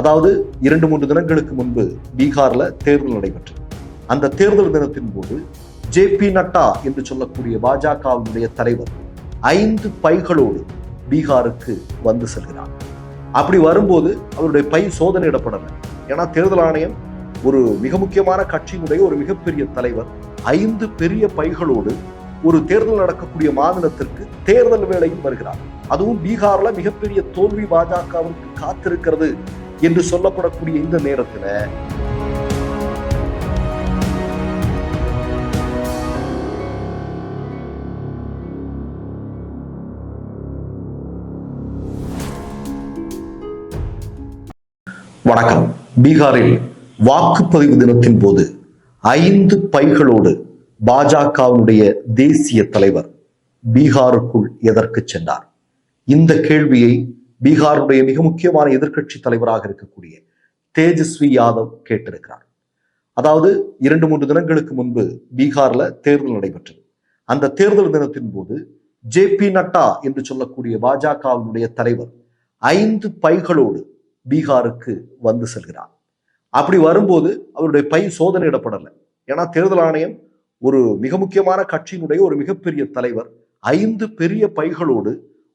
அதாவது இரண்டு மூன்று தினங்களுக்கு முன்பு பீகார்ல தேர்தல் நடைபெற்றது. அந்த தேர்தல் தினத்தின் போது ஜே பி நட்டா என்று சொல்லக்கூடிய பாஜகவினுடைய தலைவர் ஐந்து பைகளோடு பீகாருக்கு வந்து செல்கிறார். அப்படி வரும்போது அவருடைய பை சோதனையிடப்படலை. ஏன்னா தேர்தல் ஆணையம் ஒரு மிக முக்கியமான கட்சியினுடைய ஒரு மிகப்பெரிய தலைவர் ஐந்து பெரிய பைகளோடு ஒரு தேர்தல் நடக்கக்கூடிய மாநிலத்திற்கு தேர்தல் வேளையில் வருகிறார். அதுவும் பீகார்ல மிகப்பெரிய தோல்வி பாஜகவிற்கு காத்திருக்கிறது என்று சொல்லப்படக்கூடிய இந்த நேரத்துல வணக்கம். பீகாரில் வாக்குப்பதிவு தினத்தின் போது ஐந்து பைகளோடு பாஜகவினுடைய தேசிய தலைவர் பீகாருக்குள் எதற்கு சென்றார்? இந்த கேள்வியை பீகாருடைய மிக முக்கியமான எதிர்கட்சி தலைவராக இருக்கக்கூடிய தேஜஸ்வி யாதவ் கேட்டிருக்கிறார். அதாவது இரண்டு மூன்று தினங்களுக்கு முன்பு பீகார்ல தேர்தல் நடைபெற்றது. அந்த தேர்தல் தினத்தின் போது ஜே பி நட்டா என்று சொல்லக்கூடிய பாஜகவினுடைய தலைவர் ஐந்து பைகளோடு பீகாருக்கு வந்து செல்கிறார். அப்படி வரும்போது அவருடைய பை சோதனையிடப்படலை. ஏன்னா தேர்தல் ஆணையம் ஒரு மிக முக்கியமான கட்சியினுடைய ஒரு மிகப்பெரிய தலைவர் ஐந்து பெரிய பைகளோடு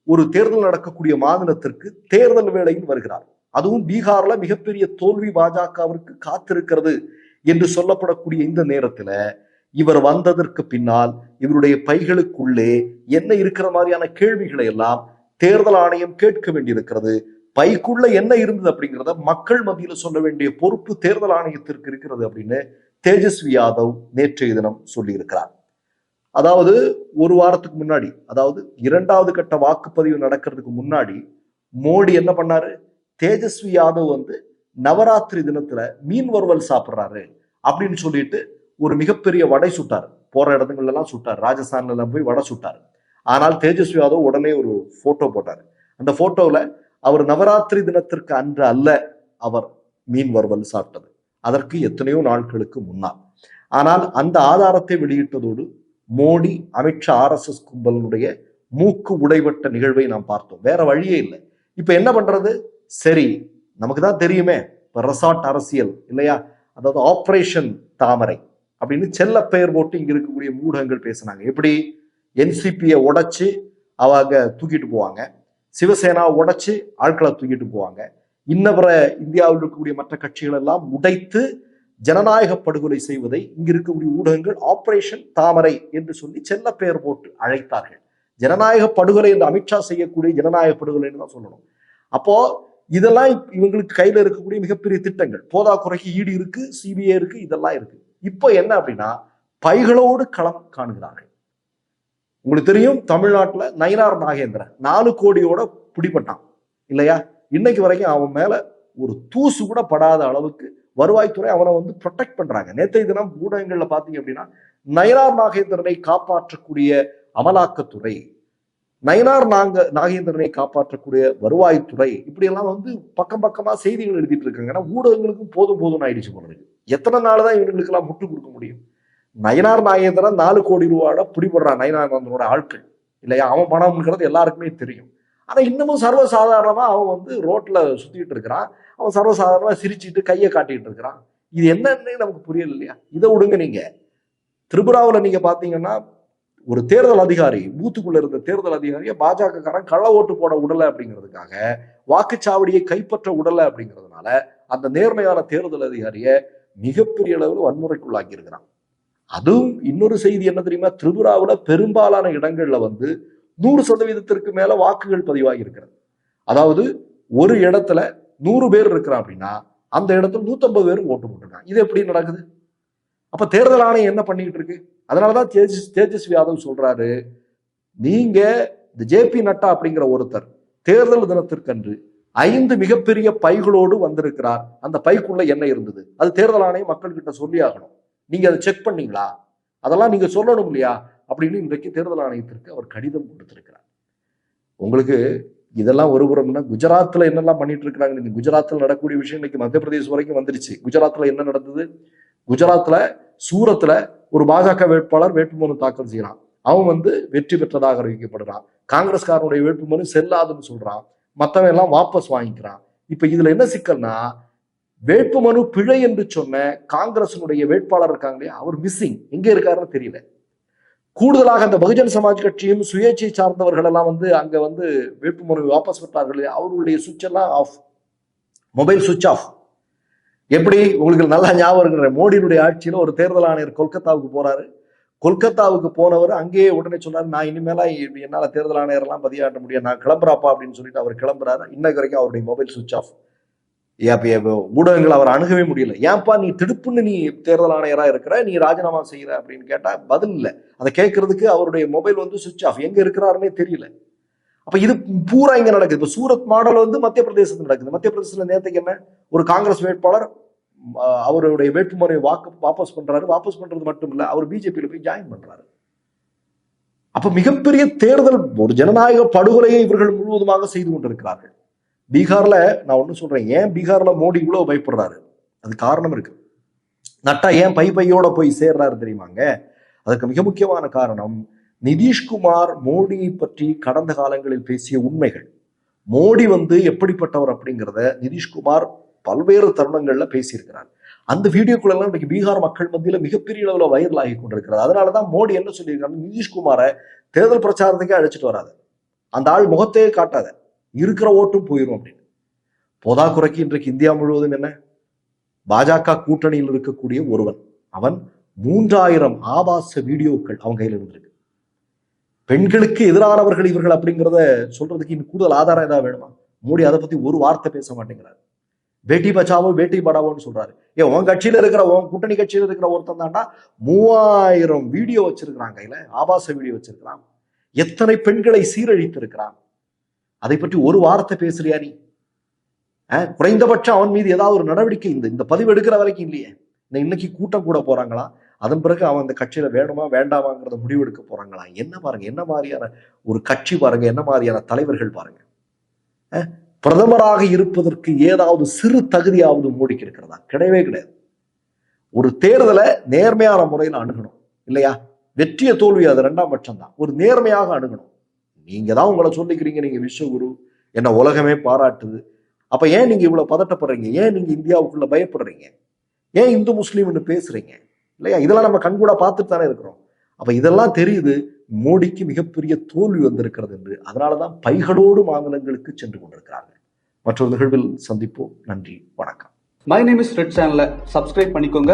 ஒரு தேர்தல் நடக்கக்கூடிய மாநிலத்திற்கு தேர்தல் வேளையில் வருகிறார். அதுவும் பீகார்ல மிகப்பெரிய தோல்வி பாஜகவிற்கு காத்திருக்கிறது என்று சொல்லப்படக்கூடிய இந்த நேரத்துல இவர் வந்ததற்கு பின்னால் இவருடைய பைகளுக்குள்ளே என்ன இருக்கிற மாதிரியான கேள்விகளை எல்லாம் தேர்தல் ஆணையம் கேட்க வேண்டியிருக்கிறது. பைக்குள்ள என்ன இருந்தது அப்படிங்கிறத மக்கள் மத்தியில சொல்ல வேண்டிய பொறுப்பு தேர்தல் ஆணையத்திற்கு இருக்கிறது அப்படின்னு தேஜஸ்வி யாதவ் நேற்றைய தினம் சொல்லியிருக்கிறார். அதாவது ஒரு வாரத்துக்கு முன்னாடி அதாவது இரண்டாவது கட்ட வாக்குப்பதிவு நடக்கிறதுக்கு முன்னாடி மோடி என்ன பண்ணாரு? தேஜஸ்வி யாதவ் வந்து நவராத்திரி தினத்துல மீன் வறுவல் சாப்பிட்றாரு அப்படின்னு சொல்லிட்டு ஒரு மிகப்பெரிய வடை சுட்டார். போற இடத்துங்கள்ல எல்லாம் சுட்டார். ராஜஸ்தான்ல எல்லாம் போய் வடை சுட்டார். ஆனால் தேஜஸ்வி யாதவ் உடனே ஒரு போட்டோ போட்டார். அந்த போட்டோல அவர் நவராத்திரி தினத்திற்கு அன்று அல்ல அவர் மீன் வறுவல் சாப்பிட்டது. அதற்கு எத்தனையோ நாட்களுக்கு முன்னால். ஆனால் அந்த ஆதாரத்தை வெளியிட்டதோடு மோடி அமித்ஷா ஆர்எஸ்எஸ் கும்பலினுடைய மூக்கு உடைபட்ட நிகழ்வை நாம் பார்த்தோம். வேற வழியே இல்லை. இப்ப என்ன பண்றது? சரி நமக்கு தான் தெரியுமே இப்ப ரெசார்ட் அரசியல் இல்லையா? அதாவது ஆப்ரேஷன் தாமரை அப்படின்னு செல்ல பெயர் போட்டு இங்க இருக்கக்கூடிய ஊடகங்கள் பேசினாங்க. எப்படி? என்சிபியை உடைச்சு அவங்க தூக்கிட்டு போவாங்க. சிவசேனா உடைச்சு ஆட்களை தூக்கிட்டு போவாங்க. இன்னவர இந்தியாவில் இருக்கக்கூடிய மற்ற கட்சிகள் எல்லாம் உடைத்து ஜனநாயக படுகொலை செய்வதை இங்க இருக்கக்கூடிய ஊடகங்கள் ஆபரேஷன் தாமரை என்று சொல்லி செல்ல பெயர் போட்டு அழைத்தார்கள். ஜனநாயக படுகொலை என்று அமித்ஷா செய்யக்கூடிய ஜனநாயக படுகொலைன்னு தான் சொல்லணும். அப்போ இதெல்லாம் இவங்களுக்கு கையில இருக்கக்கூடிய மிகப்பெரிய திட்டங்கள். போதா குறைக்கு ஈடு இருக்கு சிபிஐ இருக்கு இதெல்லாம் இருக்கு. இப்போ என்ன அப்படின்னா பைகளோடு களம் காணுகிறார்கள். உங்களுக்கு தெரியும் தமிழ்நாட்டுல நயினார் நாகேந்திரன் நாலு கோடியோட பிடிபட்டான். இல்லையா? இன்னைக்கு வரைக்கும் அவன் மேல ஒரு தூசு கூட படாத அளவுக்கு வருவாய்த்துறை அவனை வந்து ப்ரொடெக்ட் பண்றாங்க. நேற்றைய தினம் ஊடகங்கள்ல பாத்தீங்க அப்படின்னா நயனார் நாகேந்திரனை காப்பாற்றக்கூடிய அமலாக்கத்துறை நயனார் நாங்க நாகேந்திரனை காப்பாற்றக்கூடிய வருவாய்த்துறை இப்படியெல்லாம் வந்து பக்கம் பக்கமா செய்திகள் எழுதிட்டு இருக்காங்க. ஏன்னா ஊடகங்களுக்கும் போதும் போதும் ஆயிடுச்சு போல எத்தனை நாள் தான் இவங்களுக்கெல்லாம் முட்டு கொடுக்க முடியும்? நயனார் நாகேந்திரன் நாலு கோடி ரூபாயோட பிடிபடுறான் நயனார் நாகேந்திரனோட ஆட்கள். இல்லையா? அவன் பணம்ங்கிறது எல்லாருக்குமே தெரியும். ஆனால் இன்னமும் சர்வசாதாரணமாக அவன் வந்து ரோட்டில் சுற்றிட்டு இருக்கிறான். அவன் சர்வசாதாரணமாக சிரிச்சிட்டு கையை காட்டிகிட்டு இருக்கிறான். இது என்னன்னு நமக்கு புரியல இல்லையா? இதை விடுங்க நீங்கள் திரிபுராவில் நீங்கள் பார்த்தீங்கன்னா ஒரு தேர்தல் அதிகாரி பூத்துக்குள்ள இருந்த தேர்தல் அதிகாரியை பாஜகக்காரன் கள்ள ஓட்டு போட உடலை அப்படிங்கிறதுக்காக வாக்குச்சாவடியை கைப்பற்ற உடலை அப்படிங்கிறதுனால அந்த நேர்மையான தேர்தல் அதிகாரியை மிகப்பெரிய அளவில் வன்முறைக்குள்ளாக்கி இருக்கிறான் அதுவும் இன்னொரு செய்தி என்ன தெரியுமா? திரிபுராவில் பெரும்பாலான இடங்கள்ல வந்து நூறு சதவீதத்திற்கு மேல வாக்குகள் பதிவாகி இருக்கிறது. அதாவது ஒரு இடத்துல நூறு பேர் இருக்கிறான் அப்படின்னா அந்த இடத்துல நூத்தம்பது பேர் ஓட்டு போட்டிருக்காங்க. இது எப்படி நடக்குது? அப்ப தேர்தல் ஆணையம் என்ன பண்ணிக்கிட்டு இருக்கு? அதனாலதான் தேஜஸ் தேஜஸ்வி யாதவ் சொல்றாரு நீங்க இந்த ஜேபி நட்டா அப்படிங்கிற ஒருத்தர் தேர்தல் தினத்திற்கன்று ஐந்து மிகப்பெரிய பைகளோடு வந்திருக்கிறார். அந்த பைக்குள்ள என்ன இருந்தது? அது தேர்தல் ஆணையம் மக்கள்கிட்ட சொல்லி ஆகணும் நீங்க அதை செக் பண்ணீங்களா? அதெல்லாம் நீங்க சொல்லணும் இல்லையா? அப்படின்னு இன்றைக்கு தேர்தல் ஆணையத்திற்கு அவர் கடிதம் கொடுத்திருக்கிறார். உங்களுக்கு இதெல்லாம் ஒரு புறம்னா என்னெல்லாம் பண்ணிட்டு இருக்கிறாங்க குஜராத்தில் குஜராத்ல நடக்கக்கூடிய விஷயம் இன்னைக்கு மத்திய பிரதேசம் வரைக்கும் வந்துருச்சு. குஜராத்தில் என்ன நடந்தது? குஜராத்தில் சூரத்தில் ஒரு பாஜக வேட்பாளர் வேட்புமனு தாக்கல் செய்கிறான் அவன் வந்து வெற்றி பெற்றதாக அறிவிக்கப்படுறான். காங்கிரஸ்காரனுடைய வேட்புமனு செல்லாதுன்னு சொல்றான். மற்றவன் எல்லாம் வாபஸ் வாங்கிக்கிறான். இப்ப இதுல என்ன சிக்கல்னா வேட்புமனு பிழை என்று சொன்ன காங்கிரசனுடைய வேட்பாளர் இருக்காங்களே அவர் மிஸ்ஸிங் எங்க இருக்காருன்னு தெரியல. கூடுதலாக அந்த பகுஜன் சமாஜ் கட்சியும் சுயேட்சை சார்ந்தவர்கள் எல்லாம் வந்து அங்க வந்து வேட்புமனு வாபஸ் பெற்றார்கள் அவர்களுடைய சுவிட்ச் எல்லாம் ஆஃப் மொபைல் சுவிட்ச் ஆஃப் எப்படி? உங்களுக்கு நல்லா ஞாபகம் இருக்கிற மோடியினுடைய ஆட்சியில ஒரு தேர்தல் ஆணையர் கொல்கத்தாவுக்கு போறாரு. கொல்கத்தாவுக்கு போனவர் அங்கேயே உடனே சொன்னார் நான் இனிமேலா என்னால் தேர்தல் ஆணையர்லாம் பதியாட்ட முடியாது. நான் கிளம்புறாப்பா அப்படின்னு சொல்லிட்டு அவர் கிளம்புறாரு. இன்னைக்கு வரைக்கும் அவருடைய மொபைல் சுவிட்ச் ஆஃப் ஊடகங்கள் அவர் அணுகவே முடியல. ஏன்பா நீ திடுப்புன்னு நீ தேர்தல் ஆணையராக இருக்கிற? நீ ராஜினாமா செய்யற அப்படின்னு கேட்டால் பதில் இல்லை. அதை கேட்கறதுக்கு அவருடைய மொபைல் வந்து சுவிட்ச் ஆஃப் எங்கே இருக்கிறாருன்னே தெரியல. அப்போ இது பூரா இங்கே நடக்குது. இப்போ சூரத் மாடல் வந்து மத்திய பிரதேசத்தில் நடக்குது. மத்திய பிரதேசத்தில் நேரத்துக்கு என்ன? ஒரு காங்கிரஸ் வேட்பாளர் அவருடைய வேட்புமனுவை வாக்கு வாபஸ் பண்ணுறாரு வாபஸ் பண்ணுறது மட்டும் இல்லை அவர் பிஜேபியில் போய் ஜாயின் பண்ணுறாரு அப்போ மிகப்பெரிய தேர்தல் ஒரு ஜனநாயக படுகொலையை இவர்கள் முழுவதுமாக செய்து கொண்டிருக்கிறார்கள். பீகார்ல நான் ஒண்ணு சொல்றேன். ஏன் பீகார்ல மோடி இவ்வளவு பயப்படுறாரு? அது காரணம் இருக்கு. நட்டா ஏன் பை பையோட போய் சேர்றாரு தெரியுமாங்க? அதுக்கு மிக முக்கியமான காரணம் நிதிஷ்குமார் மோடியை பற்றி கடந்த காலங்களில் பேசிய உண்மைகள். மோடி வந்து எப்படிப்பட்டவர் அப்படிங்கிறத நிதிஷ்குமார் பல்வேறு தருணங்கள்ல பேசியிருக்கிறார். அந்த வீடியோக்குள்ள எல்லாம் பீகார் மக்கள் மத்தியில மிகப்பெரிய அளவுல வைரல் ஆகி கொண்டிருக்கிறது. அதனாலதான் மோடி என்ன சொல்லியிருக்காரு நிதிஷ்குமாரை தேர்தல் பிரச்சாரத்துக்கே அழைச்சிட்டு வராது. அந்த ஆள் முகத்தையே காட்டாத. இருக்கிற ஓட்டும் போயிடும் அப்படின்னு. போதாக்குறைக்கு இன்றைக்கு இந்தியா முழுவதும் என்ன? பாஜக கூட்டணியில் இருக்கக்கூடிய ஒருவன். அவன் மூன்றாயிரம் ஆபாச வீடியோக்கள் அவன் கையில் இருந்திருக்கு. பெண்களுக்கு எதிரானவர்கள் இவர்கள் அப்படிங்கிறத சொல்றதுக்கு இன்னும் கூடுதல் ஆதாரம் ஏதாவது வேணுமா? மோடி அதை பத்தி ஒரு வார்த்தை பேச மாட்டேங்கிறாரு. பேட்டி பச்சாவோ பேட்டி படாவோன்னு சொல்றாரு. ஏன் உன் கட்சியில இருக்கிற உன் கூட்டணி கட்சியில இருக்கிற ஒருத்தன் தாண்டா மூவாயிரம் வீடியோ வச்சிருக்கிறான் கையில. ஆபாச வீடியோ வச்சிருக்கிறான். எத்தனை பெண்களை சீரழித்து இருக்கிறான் அதை பற்றி ஒரு வார்த்தை பேசுறியா நீ? அஹ், குறைந்தபட்சம் அவன் மீது ஏதாவது ஒரு நடவடிக்கை இந்த இந்த பதிவு எடுக்கிற வரைக்கும் இல்லையே. இன்னைக்கு கூட்டம் கூட போறாங்களா? அதன் பிறகு அவன் அந்த கட்சியில வேணுமா வேண்டாமாங்கிறத முடிவெடுக்க போறாங்களா? என்ன பாருங்க என்ன மாதிரியான ஒரு கட்சி பாருங்க என்ன மாதிரியான தலைவர்கள் பாருங்க. அஹ், பிரதமராக இருப்பதற்கு ஏதாவது சிறு தகுதியாவது மூடிக்கு இருக்கிறதா கிடையவே கிடையாது. ஒரு தேர்தலை நேர்மையான முறையில் அணுகணும் இல்லையா? வெற்றிய தோல்வி அது ரெண்டாம் பட்சம் தான் ஒரு நேர்மையாக அணுகணும். நீங்க தான் உங்களை சொல்லிக்கிறீங்க நீங்க விஸ்வகுரு. என்ன உலகமே பாராட்டுது. அப்ப ஏன் நீங்க இவ்வளவு பதட்டப்படுறீங்க? ஏன் நீங்க இந்தியாவுக்குள்ள பயப்படுறீங்க? ஏன் இந்து முஸ்லீம்னு பேசுறீங்க? இல்லையா? இதெல்லாம் நம்ம கண்கூட பார்த்துட்டு தானே இருக்கிறோம். அப்ப இதெல்லாம் தெரியுது மோடிக்கு மிகப்பெரிய தோல்வி வந்திருக்கிறது என்று. அதனாலதான் பைகளோடு மாநிலங்களுக்கு சென்று கொண்டிருக்கிறார்கள் மற்றொரு நிகழ்வில் சந்திப்போம். நன்றி வணக்கம். மை நேம் இஸ் ரெட் சேனலை சப்ஸ்கிரைப் பண்ணிக்கோங்க.